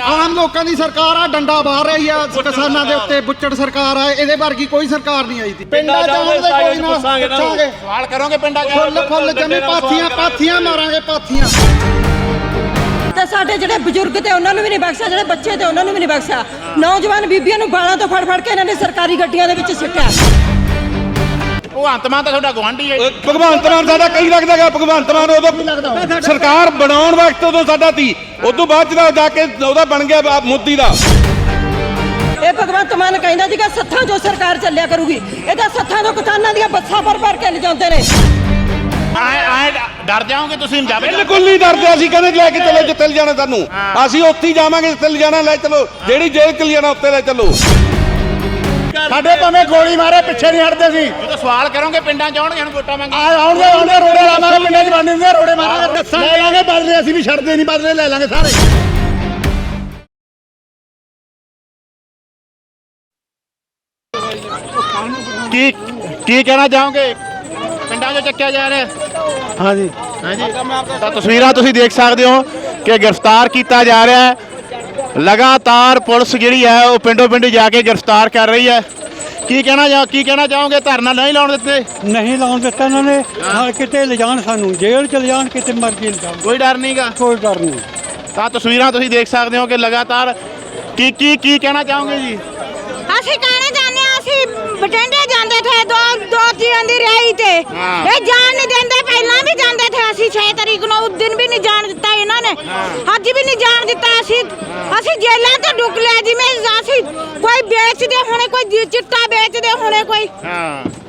ਆਮ ਲੋਕਾਂ ਦੀ ਸਰਕਾਰ ਆ ਡੰਡਾ ਬਾਹਰ ਰਹੀ ਆ ਕਿਸਾਨਾਂ ਦੇ ਉੱਤੇ ਬੁੱਚੜ ਸਰਕਾਰ ਆ ਇਹਦੇ ਵਰਗੀ ਕੋਈ ਸਰਕਾਰ ਨਹੀਂ ਆਈ ਸੀ। ਪਿੰਡਾਂ ਜਾਣ ਦੇ ਕੋਈ ਨਾ ਪੁੱਛਾਂਗੇ ਸਵਾਲ ਕਰੋਗੇ ਪਿੰਡਾਂ ਫੁੱਲ ਫੁੱਲ ਜਮੀ ਪਾਥੀਆਂ ਪਾਥੀਆਂ ਮਾਰਾਂਗੇ ਪਾਥੀਆਂ। ਤੇ ਸਾਡੇ ਜਿਹੜੇ ਬਜ਼ੁਰਗ ਤੇ ਉਹਨਾਂ ਨੂੰ ਵੀ ਨਹੀਂ ਬਖਸ਼ਿਆ ਜਿਹੜੇ ਬੱਚੇ ਤੇ ਉਹਨਾਂ ਨੂੰ ਵੀ ਨਹੀਂ ਬਖਸ਼ਿਆ। ਨੌਜਵਾਨ ਬੀਬੀਆਂ ਨੂੰ ਬਾਲਾਂ ਤੋਂ ਫੜ ਫੜ ਕੇ ਇਹਨਾਂ ਨੇ ਸਰਕਾਰੀ ਗੱਡੀਆਂ ਦੇ ਵਿੱਚ ਸਿੱਟਿਆ। ਭਗਵੰਤ ਮਾਨ ਤਾਂ ਤੁਹਾਡਾ ਗਵਾਂਢੀ ਹੈ। ਭਗਵੰਤ ਮਾਨ ਸਾਡਾ ਕਈ ਲੱਗਦਾਗਾ ਭਗਵੰਤ ਮਾਨ ਉਦੋਂ ਸਰਕਾਰ ਬਣਾਉਣ ਵਕਤ ਉਦੋਂ ਸਾਡਾ ਸੀ। ਉਦੋਂ ਬਾਅਦ ਚ ਜਾ ਕੇ ਉਹਦਾ ਬਣ ਗਿਆ ਬਾ- ਮੋਦੀ ਦਾ। ਇਹ ਭਗਵੰਤ ਮਾਨ ਕਹਿੰਦਾ ਸੀਗਾ ਸੱਥਾਂ ਜੋ ਸਰਕਾਰ ਚੱਲਿਆ ਕਰੂਗੀ ਇਹਦਾ ਸੱਥਾਂ ਤੋਂ ਕਿਸਾਨਾਂ ਦੀਆਂ ਬੱਸਾਂ ਭਰ ਭਰ ਕੇ ਲਿਜਾਉਂਦੇ ਨੇ। ਆਏ ਆਏ ਡਰ ਜਾਓਗੇ ਤੁਸੀਂ ਜਦ ਬਿਲਕੁਲ ਨਹੀਂ ਡਰਦੇ ਅਸੀਂ ਕਹਿੰਦੇ ਲੈ ਕੇ ਚਲੋ ਜਿੱਥੇ ਲੈ ਜਾਣਾ ਸਾਨੂੰ। ਅਸੀਂ ਉੱਥੇ ਹੀ ਜਾਵਾਂਗੇ ਜਿੱਥੇ ਲੈ ਜਾਣਾ ਲੈ ਚਲੋ। ਜਿਹੜੀ ਜੇਲ੍ਹ ਚ ਲੈ ਜਾਣਾ ਉੱਥੇ ਲੈ ਚਲੋ। ਸਾਡੇ ਭਾਵੇਂ ਗੋਲੀ ਮਾਰੇ ਪਿੱਛੇ ਨਹੀਂ ਹਟਦੇ ਸੀ ਜਦੋਂ ਸਵਾਲ ਕਰੋਗੇ ਪਿੰਡਾਂ ਜਾਣਗੇ ਹੁਣ ਵੋਟਾਂ ਮੰਗੇ ਆ ਆਉਣਗੇ ਆਉਣਗੇ ਰੋੜੇ ਲਾਵਾਂਗੇ ਪਿੰਡਾਂ 'ਚ ਹੁੰਦੇ ਰੋੜੇ ਮਾਰਾਂਗੇ ਲੈ ਲਾਂਗੇ ਬਦਲੇ ਅਸੀਂ ਵੀ ਛੱਡਦੇ ਨਹੀਂ ਬਦਲੇ ਲੈ ਲਾਂਗੇ ਸਾਰੇ। ਕੀ ਕੀ ਕਹਿਣਾ ਚਾਹੋਗੇ? ਪਿੰਡਾਂ 'ਚ ਚੱਕਿਆ ਜਾ ਰਿਹਾ। ਹਾਂਜੀ। ਹਾਂਜੀ। ਤਾਂ ਤਸਵੀਰਾਂ ਤੁਸੀਂ ਦੇਖ ਸਕਦੇ ਹੋ ਕਿ ਗ੍ਰਿਫਤਾਰ ਕੀਤਾ ਜਾ ਰਿਹਾ ਹੈ। ਲਗਾਤਾਰ ਪੁਲਿਸ ਜਿਹੜੀ ਹੈ ਉਹ ਪਿੰਡੋਂ ਪਿੰਡ ਜਾ ਕੇ ਗ੍ਰਿਫਤਾਰ ਕਰ ਰਹੀ ਹੈ। ਕੀ ਕਹਿਣਾ ਜਾ ਕੀ ਕਹਿਣਾ ਚਾਹੋਗੇ? ਧਰਨਾ ਨਹੀਂ ਲਾਉਣ ਦਿੱਤੇ? ਨਹੀਂ ਲਾਉਣ ਦਿੱਤਾ ਇਹਨਾਂ ਨੇ। ਹਾਂ ਕਿਤੇ ਲਿਜਾਣ ਸਾਨੂੰ। ਜੇਲ੍ਹ ਚ ਲਿਜਾਣ ਕਿਤੇ ਮਰਜ਼ੀ ਲਿਜਾਣ। ਕੋਈ ਡਰ ਨਹੀਂਗਾ ਕੋਈ ਡਰ ਨਹੀਂ। ਤਾਂ ਤਸਵੀਰਾਂ ਤੁਸੀਂ ਦੇਖ ਸਕਦੇ ਹੋ ਕਿ ਲਗਾਤਾਰ ਕੀ ਕੀ ਕੀ ਕਹਿਣਾ ਚਾਹੋਗੇ ਜੀ? ਅਸੀਂ ਕਹਿਣਾ ਚਾਹੁੰਦੇ ਹਾਂ ਅਸੀਂ ਬਟਿੰਡੇ ਜਾਂਦੇ ਥੇ ਦੋ ਦੋ ਜੀਆਂ ਦੀ ਰਿਹਾਈ ਤੇ। ਇਹ ਜਾਣ ਨਹੀਂ ਦਿੰਦੇ। ਪਹਿਲਾਂ ਵੀ ਜਾਂਦੇ ਥੇ ਅਸੀਂ 6 ਤਰੀਕ ਨੂੰ, ਉਸ ਦਿਨ ਵੀ ਨਹੀਂ ਜਾਣ ਦਿੱਤਾ ਇਹਨਾਂ ਨੇ। ਅੱਜ ਵੀ ਨਹੀਂ ਜਾਣ ਦਿੱਤਾ ਅਸੀਂ। ਅਸੀਂ ਜੇਲਾਂ ਤੋਂ ਡੁੱਕ ਲਿਆ, ਜਿਵੇਂ ਅਸੀਂ ਕੋਈ ਵੇਚਦੇ ਹੋਣੇ, ਕੋਈ ਚਿੱਟਾ ਵੇਚਦੇ ਹੋਣੇ ਕੋਈ। ਹਾਂ।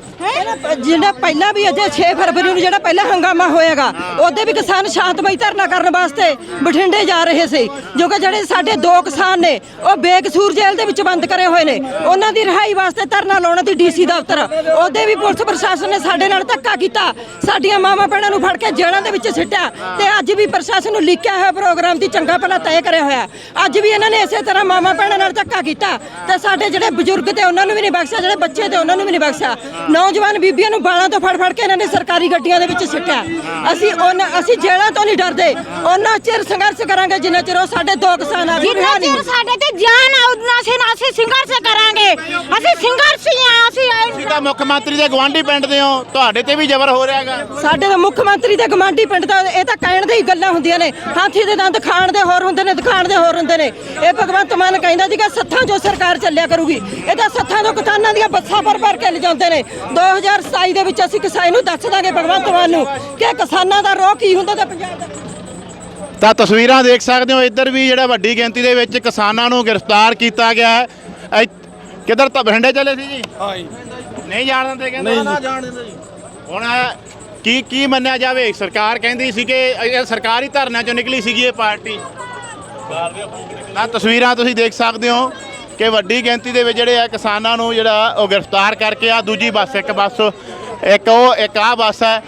ਜਿਹੜਾ ਪਹਿਲਾਂ ਵੀ ਅਜੇ 6 ਫਰਵਰੀ ਨੂੰ ਜਿਹੜਾ ਪਹਿਲਾਂ ਹੰਗਾਮਾ ਹੋਏਗਾ, ਉਹਦੇ ਵੀ ਕਿਸਾਨ ਸ਼ਾਂਤਮਈ ਧਰਨਾ ਕਰਨ ਵਾਸਤੇ ਬਠਿੰਡੇ ਜਾ ਰਹੇ ਸੀ। ਜੋ ਕਿ ਜਿਹੜੇ ਸਾਡੇ ਦੋ ਕਿਸਾਨ ਨੇ, ਉਹ ਬੇਕਸੂਰ ਜੇਲ੍ਹ ਦੇ ਵਿੱਚ ਬੰਦ ਕਰੇ ਹੋਏ ਨੇ। ਉਹਨਾਂ ਦੀ ਰਿਹਾਈ ਵਾਸਤੇ ਧਰਨਾ ਲਾਉਣਾ ਦੀ ਡੀਸੀ ਦਫ਼ਤਰ, ਉਹਦੇ ਵੀ ਪੁਲਿਸ ਪ੍ਰਸ਼ਾਸਨ ਨੇ ਸਾਡੇ ਨਾਲ ਧੱਕਾ ਕੀਤਾ। ਸਾਡੀਆਂ ਮਾਵਾਂ ਭੈਣਾਂ ਨੂੰ ਫੜ ਕੇ ਜੇਲ੍ਹਾਂ ਦੇ ਵਿੱਚ ਸਿੱਟਿਆ ਤੇ ਅੱਜ ਵੀ ਪ੍ਰਸ਼ਾਸਨ ਨੂੰ ਲਿਖਿਆ ਹੋਇਆ ਪ੍ਰੋਗਰਾਮ ਦੀ ਚੰਗਾ ਭਲਾ ਤੈਅ ਕਰਿਆ ਹੋਇਆ। ਅੱਜ ਵੀ ਇਹਨਾਂ ਨੇ ਇਸੇ ਤਰ੍ਹਾਂ ਮਾਵਾਂ ਭੈਣਾਂ ਨਾਲ ਧੱਕਾ ਕੀਤਾ ਤੇ ਸਾਡੇ ਜਿਹੜੇ ਬਜ਼ੁਰਗ ਤੇ ਉਹਨਾਂ ਨੂੰ ਵੀ ਨਹੀਂ ਬਖਸ਼ਿਆ, ਜਿਹੜੇ ਬੱਚੇ ਤੇ ਉਹਨਾਂ ਨੂੰ ਵੀ ਨਹੀਂ ਬਖਸ਼ਿਆ। ਨੌ ਨੌਜਵਾਨ ਬੀਬੀਆਂ ਨੂੰ ਬਾਲਾਂ ਤੋਂ ਫੜ ਫੜ ਕੇ ਇਹਨਾਂ ਨੇ ਸਰਕਾਰੀ ਗੱਡੀਆਂ ਦੇ ਵਿੱਚ ਸਿੱਟਿਆ। ਅਸੀਂ ਉਹਨਾਂ ਅਸੀਂ ਜੇਲ੍ਹਾਂ ਤੋਂ ਨਹੀਂ ਡਰਦੇ। ਉਹਨਾਂ ਚਿਰ ਸੰਘਰਸ਼ ਕਰਾਂਗੇ ਜਿੰਨਾ ਚਿਰ ਉਹ ਸਾਡੇ ਦੋ ਕਿਸਾਨ ਆ ਜਿੰਨਾ ਚਿਰ ਸਾਡੇ ਤੇ ਜਾਨ ਆ ਉਨਾ ਅਸੀਂ ਅਸੀਂ ਸੰਘਰਸ਼ ਕਰਾਂਗੇ। ਅਸੀਂ ਮੁੱਖ ਮੰਤਰੀ ਦੇ ਗਵਾਂਢੀ ਪਿੰਡ ਦੇ ਹੋ? ਤੁਹਾਡੇ ਤੇ ਵੀ ਜ਼ਬਰ ਹੋ ਰਿਹਾ ਹੈਗਾ। ਸਾਡੇ ਤਾਂ ਮੁੱਖ ਮੰਤਰੀ ਦੇ ਗਮਾਂਡੀ ਪਿੰਡ ਦਾ ਇਹ ਤਾਂ ਕਹਿਣ ਦੇ ਹੀ ਗੱਲਾਂ ਹੁੰਦੀਆਂ ਨੇ। ਹਾਥੀ ਦੇ ਦੰਦ ਖਾਣ ਦੇ ਹੋਰ ਹੁੰਦੇ ਨੇ ਦਿਖਾਣ ਦੇ ਹੋਰ ਹੁੰਦੇ ਨੇ। ਇਹ ਭਗਵੰਤ ਮਾਨ ਕਹਿੰਦਾ ਸੀਗਾ ਸੱਥਾਂ ਜੋ ਸਰਕਾਰ ਚੱਲਿਆ ਕਰੂਗੀ ਇਹ ਤਾਂ ਸੱਥਾਂ ਤੋਂ ਕਿਸਾਨਾਂ ਦੀਆਂ ਬੱਸਾਂ ਭਰ ਭਰ ਕੇ ਲਿਜਾਉਂਦੇ ਨੇ। 2027 ਦੇ ਵਿੱਚ ਅਸੀਂ ਕਿਸਾਨ ਨੂੰ ਦੱਸ ਦਾਂਗੇ ਭਗਵੰਤ ਮਾਨ ਨੂੰ ਕਿ ਕਿਸਾਨਾਂ ਦਾ ਰੋਹ ਕੀ ਹੁੰਦਾ ਤੇ ਪੰਜਾਬ ਦਾ ਤਾਂ ਤਸਵੀਰਾਂ ਦੇਖ ਸਕਦੇ ਹੋ ਇੱਧਰ ਵੀ ਜਿਹੜਾ ਵੱਡੀ ਗਿਣਤੀ ਦੇ ਵਿੱਚ ਕਿਸਾਨਾਂ ਨੂੰ ਗ੍ਰਿਫਤਾਰ ਕੀਤਾ ਗਿਆ ਹੈ। ਕਿੱਧਰ ਤਾਂ ਬਠਿੰਡੇ ਚਲੇ ਸੀ ਜੀ? ਹਾਂ ਜੀ। ਨਹੀਂ ਜਾਣ ਦਿੰਦੇ ਕਹਿੰਦੇ? ਨਾ ਜਾਣ ਦਿੰਦੇ ਜੀ। ਹੁਣ ਕੀ ਕੀ ਮੰਨਿਆ ਜਾਵੇ? ਸਰਕਾਰ ਕਹਿੰਦੀ ਸੀ ਕਿ ਇਹ ਸਰਕਾਰੀ ਧਰਨਿਆਂ ਚੋਂ ਨਿਕਲੀ ਸੀਗੀ ਇਹ ਪਾਰਟੀ। ਤਾਂ ਤਸਵੀਰਾਂ ਤੁਸੀਂ ਦੇਖ ਸਕਦੇ ਹੋ ਕਿ ਵੱਡੀ ਗਿਣਤੀ ਦੇ ਵਿੱਚ ਜਿਹੜੇ ਆ ਕਿਸਾਨਾਂ ਨੂੰ ਜਿਹੜਾ ਉਹ ਗ੍ਰਿਫਤਾਰ ਕਰਕੇ ਆ ਦੂਜੀ ਬੱਸ ਇੱਕ ਬੱਸ ਇੱਕ ਉਹ ਇੱਕ ਆ ਬੱਸ ਹੈ।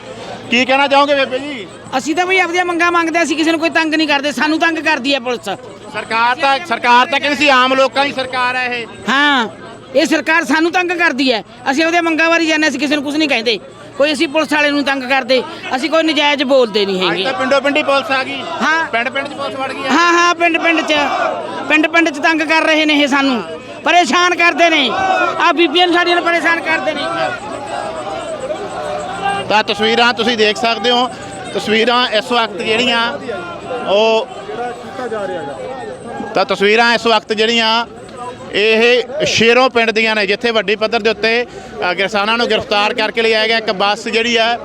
ਕੀ ਕਹਿਣਾ ਚਾਹੋਗੇ ਬੇਬੇ ਜੀ? ਅਸੀਂ ਤਾਂ ਬਈ ਆਪਦੀਆਂ ਮੰਗਾਂ ਮੰਗਦੇ ਅਸੀਂ ਕਿਸੇ ਨੂੰ ਕੋਈ ਤੰਗ ਨਹੀਂ ਕਰਦੇ ਸਾਨੂੰ ਤੰਗ ਕਰਦੀ ਹੈ ਪੁਲਿਸ। ਸਰਕਾਰ ਤਾਂ ਸਰਕਾਰ ਤਾਂ ਕਹਿੰਦੀ ਸੀ ਆਮ ਲੋਕਾਂ ਦੀ ਸਰਕਾਰ ਹੈ ਇਹ। ਹਾਂ। ਇਹ ਸਰਕਾਰ ਸਾਨੂੰ ਤੰਗ ਕਰਦੀ ਹੈ। ਅਸੀਂ ਆਪਦੀਆਂ ਮੰਗਾਂ ਵਾਰੀ ਜਾਂਦੇ ਅਸੀਂ ਕਿਸੇ ਨੂੰ ਕੁਝ ਨਹੀਂ ਕਹਿੰਦੇ। ਕੋਈ ਅਸੀਂ ਪੁਲਿਸ ਵਾਲੇ ਨੂੰ ਤੰਗ ਕਰਦੇ ਅਸੀਂ ਕੋਈ ਨਜਾਇਜ਼ ਬੋਲਦੇ ਨਹੀਂ ਅੱਜ ਹੈਗੇ। ਤਾਂ ਪਿੰਡੋਂ ਪਿੰਡੀ ਪੁਲਿਸ ਆ ਗਈ। ਹਾਂ। ਪਿੰਡ ਪਿੰਡ ਚ ਪੁਲਿਸ ਵੜ ਗਈ ਹੈ। ਹਾਂ ਹਾਂ ਪਿੰਡ ਪਿੰਡ 'ਚ ਪਿੰਡ ਪਿੰਡ 'ਚ ਤੰਗ ਕਰ ਰਹੇ ਨੇ ਇਹ ਸਾਨੂੰ। ਪਰੇਸ਼ਾਨ ਕਰਦੇ ਨੇ। ਆ ਬੀਬੀਆਂ ਨੂੰ ਸਾਡੀਆਂ ਨੂੰ ਪਰੇਸ਼ਾਨ ਕਰਦੇ ਨੇ। ਤਾਂ ਤਸਵੀਰਾਂ ਤੁਸੀਂ ਦੇਖ ਸਕਦੇ ਹੋ। ਤਸਵੀਰਾਂ ਇਸ ਵਕਤ ਜਿਹੜੀਆਂ ਉਹ ਤਾਂ ਤਸਵੀਰਾਂ ਇਸ ਵਕਤ ਜਿਹੜੀਆਂ ਇਹ ਸ਼ੇਰੋਂ ਪਿੰਡ ਦੀਆਂ ਨੇ ਜਿੱਥੇ ਵੱਡੀ ਪੱਧਰ ਦੇ ਉੱਤੇ ਕਿਸਾਨਾਂ ਨੂੰ ਗ੍ਰਿਫਤਾਰ ਕਰਕੇ ਲਿਆਇਆ ਗਿਆ। ਇੱਕ ਬੱਸ ਜਿਹੜੀ ਹੈ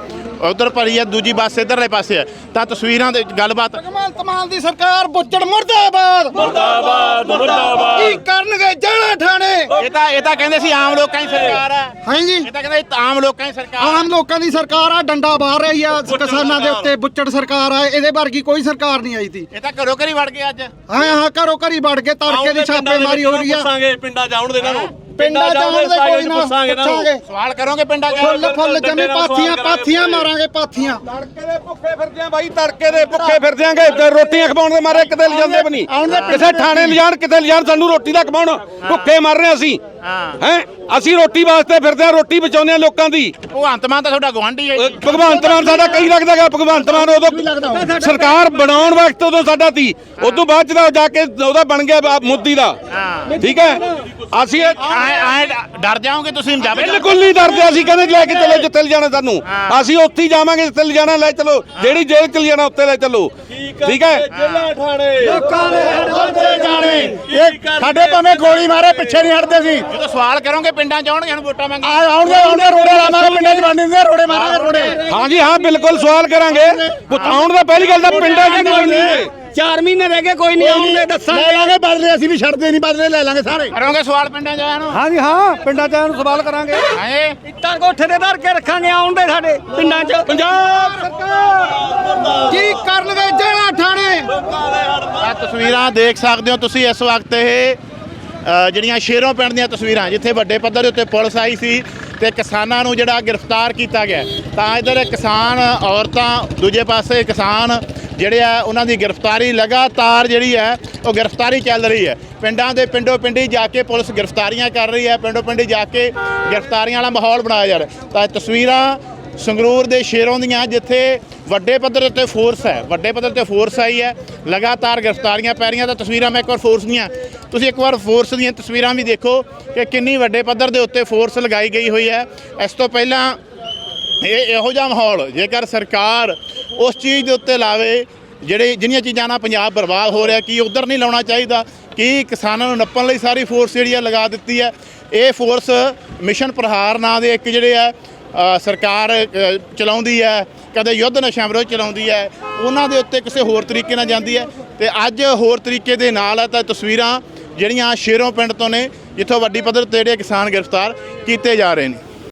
ਉਧਰ ਭਰੀ ਹੈ ਦੂਜੀ ਬੱਸ ਇਧਰਲੇ ਪਾਸੇ ਹੈ ਤਾਂ ਤਸਵੀਰਾਂ ਦੇ ਗੱਲਬਾਤ ਭਗਵੰਤ ਮਾਨ ਦੀ ਸਰਕਾਰ ਬੁੱਚੜ ਮੁਰਦਾਬਾਦ! ਮੁਰਦਾਬਾਦ ਮੁਰਦਾਬਾਦ! ਕੀ ਠਾਣੇ ਇਹ ਤਾਂ ਇਹ ਤਾਂ ਕਹਿੰਦੇ ਸੀ ਆਮ ਲੋਕਾਂ ਦੀ ਸਰਕਾਰ ਹੈ ਹਾਂਜੀ। ਇਹ ਤਾਂ ਕਹਿੰਦੇ ਆਮ ਲੋਕਾਂ ਦੀ ਸਰਕਾਰ ਹੈ। ਆਮ ਲੋਕਾਂ ਦੀ ਸਰਕਾਰ ਆ ਡੰਡਾ ਬਾਹਰ ਰਹੀ ਆ ਕਿਸਾਨਾਂ ਦੇ ਉੱਤੇ ਬੁੱਚੜ ਸਰਕਾਰ ਆ ਇਹਦੇ ਵਰਗੀ ਕੋਈ ਸਰਕਾਰ ਨਹੀਂ ਆਈ ਸੀ। ਇਹ ਤਾਂ ਘਰੋਂ ਘਰੀ ਵੜ ਗਏ ਅੱਜ। ਹਾਂ ਹਾਂ ਘਰੋ ਘਰੀ ਵੜ ਕੇ ਤੜਕੇ ਦੀ ਛਾਪੇਮਾਰੀ ਹੋ ਰਹੀ ਆ। ਪੁੱਛਾਂਗੇ ਪਿੰਡਾਂ ਜਾਉਣ ਦੇ ਇਹਨਾਂ ਨੂੰ। ਪਿੰਡਾਂ ਜਾਣ ਦੇ ਕੋਈ ਨਾ ਪੁੱਛਾਂਗੇ ਸਵਾਲ ਕਰੋਗੇ ਪਿੰਡਾਂ ਜਾ ਫੁੱਲ ਫੁੱਲ ਜਮੀ ਪਾਥੀਆਂ ਪਾਥੀਆਂ ਮਾਰਾਂਗੇ ਪਾਥੀਆਂ। ਤੜਕੇ ਦੇ ਭੁੱਖੇ ਫਿਰਦੇ ਆ ਬਾਈ ਤੜਕੇ ਦੇ ਭੁੱਖੇ ਫਿਰਦੇ ਆਂਗੇ ਤੇ ਰੋਟੀਆਂ ਖਵਾਉਣ ਦੇ ਮਾਰੇ ਕਿਤੇ ਲਿਜਾਂਦੇ ਵੀ ਨਹੀਂ। ਕਿਸੇ ਥਾਣੇ ਲਿਜਾਣ ਕਿਤੇ ਲਿਜਾਣ ਸਾਨੂੰ ਰੋਟੀ ਦਾ ਖਵਾਉਣ। ਭੁੱਖੇ ਮਰ ਰਹੇ ਅਸੀਂ। ਹਾਂ। ਹੈ? ਅਸੀਂ ਰੋਟੀ ਵਾਸਤੇ ਫਿਰਦੇ ਆ ਰੋਟੀ ਬਚਾਉਂਦੇ ਆ ਲੋਕਾਂ ਦੀ। ਭਗਵੰਤ ਮਾਨ ਤਾਂ ਤੁਹਾਡਾ ਗਵਾਂਢੀ ਹੈ ਭਗਵੰਤ ਮਾਨ ਸਾਡਾ ਕਈ ਲੱਗਦਾ ਗਾ ਭਗਵੰਤ ਮਾਨ ਉਦੋਂ ਸਰਕਾਰ ਬਣਾਉਣ ਵਕਤ ਉਦੋਂ ਸਾਡਾ ਸੀ। ਉਦੋਂ ਬਾਅਦ ਚ ਤਾਂ ਜਾ ਕੇ ਉਹਦਾ ਬਣ ਗਿਆ ਬਾ- ਮੋਦੀ ਦਾ। ਠੀਕ ਹੈ? ਅਸੀਂ ਇਹ- ਐ ਐ ਡਰ ਜਾਓਗੇ ਤੁਸੀਂ ਜਾਵੇ ਬਿਲਕੁਲ ਨਹੀਂ ਡਰਦੇ ਅਸੀਂ ਕਹਿੰਦੇ ਲੈ ਕੇ ਚਲੋ ਜਿੱਥੇ ਲੈ ਜਾਣਾ ਸਾਨੂੰ ਅਸੀਂ ਉੱਥੇ ਹੀ ਜਾਵਾਂਗੇ ਜਿੱਥੇ ਲੈ ਜਾਣਾ ਲੈ ਚਲੋ। ਜਿਹੜੀ ਜੇਲ੍ਹ ਚ ਲੈ ਜਾਣਾ ਉੱਥੇ ਲੈ ਚਲੋ। ਠੀਕ ਹੈ? ਸਾਡੇ ਭਾਵੇਂ ਗੋਲੀ ਮਾਰੇ ਪਿੱਛੇ ਨਹੀਂ ਹਟਦੇ ਸੀ ਜਦੋਂ ਸਵਾਲ ਕਰੋਗੇ ਪਿੰਡਾਂ ਚ ਆਉਣਗੇ ਹੁਣ ਵੋਟਾਂ ਮੰਗ ਆ ਆਉਣਗੇ ਆਉਣਗੇ ਰੋੜੇ ਲਾਵਾਂਗੇ ਪਿੰਡਾਂ 'ਚ ਹੁੰਦੀ ਰੋੜੇ ਮਾਰਾਂਗੇ ਰੋੜੇ। ਹਾਂਜੀ ਹਾਂ ਬਿਲਕੁਲ ਸਵਾਲ ਕਰਾਂਗੇ। ਆਉਣ ਦਾ ਪਹਿਲੀ ਗੱਲ ਤਾਂ ਪਿੰਡਾਂ 'ਚ ਨਹੀਂ 4 ਮਹੀਨੇ ਰਹਿ ਗਏ ਕੋਈ ਨਹੀਂ ਆਉਂਦੇ ਦੱਸਾਂ ਲੈ ਲਾਂਗੇ ਬਦਲੇ ਅਸੀਂ ਵੀ ਛੱਡਦੇ ਨਹੀਂ ਬਦਲੇ ਲੈ ਲਾਂਗੇ ਸਾਰੇ। ਕਰੋਗੇ ਸਵਾਲ ਪਿੰਡਾਂ ਚ ਆਇਆ ਨੂੰ ਹਾਂਜੀ ਹਾਂ ਪਿੰਡਾਂ 'ਚ ਨੂੰ ਸਵਾਲ ਕਰਾਂਗੇ। ਹਾਏ ਇੱਟਾਂ ਕੋਠੇ ਦੇ ਧਰ ਕੇ ਰੱਖਾਂਗੇ ਆਉਣ ਦੇ ਸਾਡੇ ਪਿੰਡਾਂ 'ਚ। ਪੰਜਾਬ ਸਰਕਾਰ ਕੀ ਕਰ ਲਵੇ ਜਿਹੜਾ ਠਾਣੇ ਆ ਤਸਵੀਰਾਂ ਦੇਖ ਸਕਦੇ ਹੋ ਤੁਸੀਂ ਇਸ ਵਕਤ ਇਹ ਅ, ਜਿਹੜੀਆਂ ਸ਼ੇਰੋਂ ਪਿੰਡ ਦੀਆਂ ਤਸਵੀਰਾਂ ਜਿੱਥੇ ਵੱਡੇ ਪੱਧਰ ਦੇ ਉੱਤੇ ਪੁਲਿਸ ਆਈ ਸੀ ਤੇ ਕਿਸਾਨਾਂ ਨੂੰ ਜਿਹੜਾ ਗ੍ਰਿਫਤਾਰ ਕੀਤਾ ਗਿਆ। ਤਾਂ ਇਧਰ ਕਿਸਾਨ ਔਰਤਾਂ ਦੂਜੇ ਪਾਸੇ ਕਿਸਾਨ ਜਿਹੜੇ ਆ ਉਹਨਾਂ ਦੀ ਗ੍ਰਿਫਤਾਰੀ ਲਗਾਤਾਰ ਜਿਹੜੀ ਹੈ, ਉਹ ਗ੍ਰਿਫਤਾਰੀ ਚੱਲ ਰਹੀ ਹੈ। ਪਿੰਡਾਂ ਦੇ ਪਿੰਡੋ ਪਿੰਡੀ ਜਾ ਕੇ ਪੁਲਿਸ ਗ੍ਰਿਫਤਾਰੀਆਂ ਕਰ ਰਹੀ ਹੈ, ਪਿੰਡੋ ਪਿੰਡੀ ਜਾ ਕੇ ਗ੍ਰਿਫਤਾਰੀਆਂ ਵਾਲਾ ਮਾਹੌਲ ਬਣਾਇਆ ਜਾ ਰਿਹਾ। ਤਾਂ ਤਸਵੀਰਾਂ ਸੰਗਰੂਰ ਦੇ ਸ਼ੇਰੋਂ ਦੀਆਂ, ਜਿੱਥੇ ਵੱਡੇ ਪੱਧਰ ਉੱਤੇ ਫੋਰਸ ਹੈ, ਵੱਡੇ ਪੱਧਰ ਤੇ ਫੋਰਸ ਆਈ ਹੈ, ਲਗਾਤਾਰ ਗ੍ਰਿਫਤਾਰੀਆਂ ਪੈ ਰਹੀਆਂ। ਤਾਂ ਤਸਵੀਰਾਂ ਮੈਂ ਇੱਕ ਵਾਰ ਫੋਰਸ ਦੀਆਂ, ਤੁਸੀਂ ਇੱਕ ਵਾਰ ਫੋਰਸ ਦੀਆਂ ਤਸਵੀਰਾਂ ਵੀ ਦੇਖੋ ਕਿ ਕਿੰਨੀ ਵੱਡੇ ਪੱਧਰ ਦੇ ਉੱਤੇ ਫੋਰਸ ਲਗਾਈ ਗਈ ਹੋਈ ਹੈ। ਇਸ ਤੋਂ ਪਹਿਲਾਂ ਇਹ ਇਹੋ ਜਿਹਾ ਮਾਹੌਲ, ਜੇਕਰ ਸਰਕਾਰ ਉਸ ਚੀਜ਼ ਦੇ ਉੱਤੇ ਲਾਵੇ, ਜਿਹੜੇ ਜਿਹੜੀਆਂ ਚੀਜ਼ਾਂ ਨਾਲ ਪੰਜਾਬ ਬਰਬਾਦ ਹੋ ਰਿਹਾ, ਕੀ ਉਧਰ ਨਹੀਂ ਲਾਉਣਾ ਚਾਹੀਦਾ, ਕੀ ਕਿਸਾਨਾਂ ਨੂੰ ਨੱਪਣ ਲਈ ਸਾਰੀ ਫੋਰਸ ਜਿਹੜੀ ਆ ਲਗਾ ਦਿੱਤੀ ਹੈ, ਇਹ ਫੋਰਸ ਮਿਸ਼ਨ ਪ੍ਰਹਾਰ ਨਾਂ ਦੇ ਇੱਕ ਜਿਹੜੇ ਆ ਸਰਕਾਰ ਚਲਾਉਂਦੀ ਹੈ, ਕਦੇ ਯੁੱਧ ਨਸ਼ਿਆਂ ਵਿਰੁੱਧ ਚਲਾਉਂਦੀ ਹੈ, ਉਹਨਾਂ ਦੇ ਉੱਤੇ ਕਿਸੇ ਹੋਰ ਤਰੀਕੇ ਨਾਲ ਜਾਂਦੀ ਹੈ, ਤੇ ਅੱਜ ਹੋਰ ਤਰੀਕੇ ਦੇ ਨਾਲ ਹੈ ਤਾਂ ਤਸਵੀਰਾਂ ਜਿਹੜੀਆਂ ਸ਼ੇਰੋਂ ਪਿੰਡ ਤੋਂ ਨੇ, ਜਿੱਥੋਂ ਵੱਡੀ ਪੱਧਰ ਤੇ ਜਿਹੜੇ ਕਿਸਾਨ ਗ੍ਰਿਫਤਾਰ ਕੀਤੇ ਜਾ ਰਹੇ ਨੇ।